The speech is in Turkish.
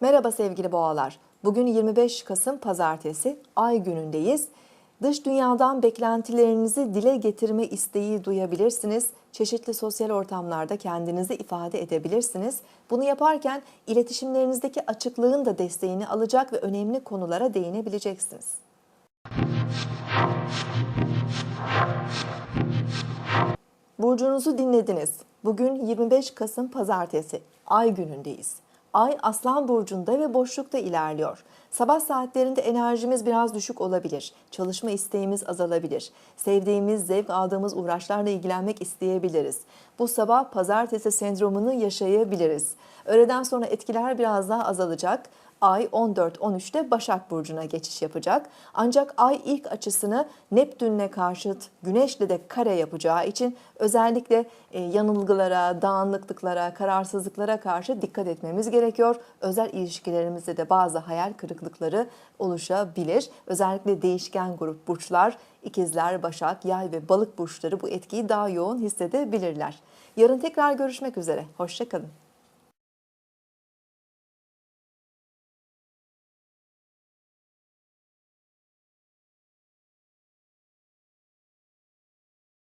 Merhaba sevgili boğalar. Bugün 25 Kasım Pazartesi, ay günündeyiz. Dış dünyadan beklentilerinizi dile getirme isteği duyabilirsiniz. Çeşitli sosyal ortamlarda kendinizi ifade edebilirsiniz. Bunu yaparken iletişimlerinizdeki açıklığın da desteğini alacak ve önemli konulara değinebileceksiniz. Burcunuzu dinlediniz. Bugün 25 Kasım Pazartesi. Ay günündeyiz. Ay Aslan burcunda ve boşlukta ilerliyor. Sabah saatlerinde enerjimiz biraz düşük olabilir. Çalışma isteğimiz azalabilir. Sevdiğimiz, zevk aldığımız uğraşlarla ilgilenmek isteyebiliriz. Bu sabah pazartesi sendromunu yaşayabiliriz. Öğleden sonra etkiler biraz daha azalacak. Ay 14-13'te Başak Burcu'na geçiş yapacak. Ancak Ay ilk açısını Neptün'le karşıt Güneş'le de kare yapacağı için özellikle e, yanılgılara, dağınıklıklara, kararsızlıklara karşı dikkat etmemiz gerekiyor. Özel ilişkilerimizde de bazı hayal kırıklıkları oluşabilir. Özellikle değişken grup burçlar, ikizler, başak, yay ve balık burçları bu etkiyi daha yoğun hissedebilirler. Yarın tekrar görüşmek üzere. Hoşçakalın.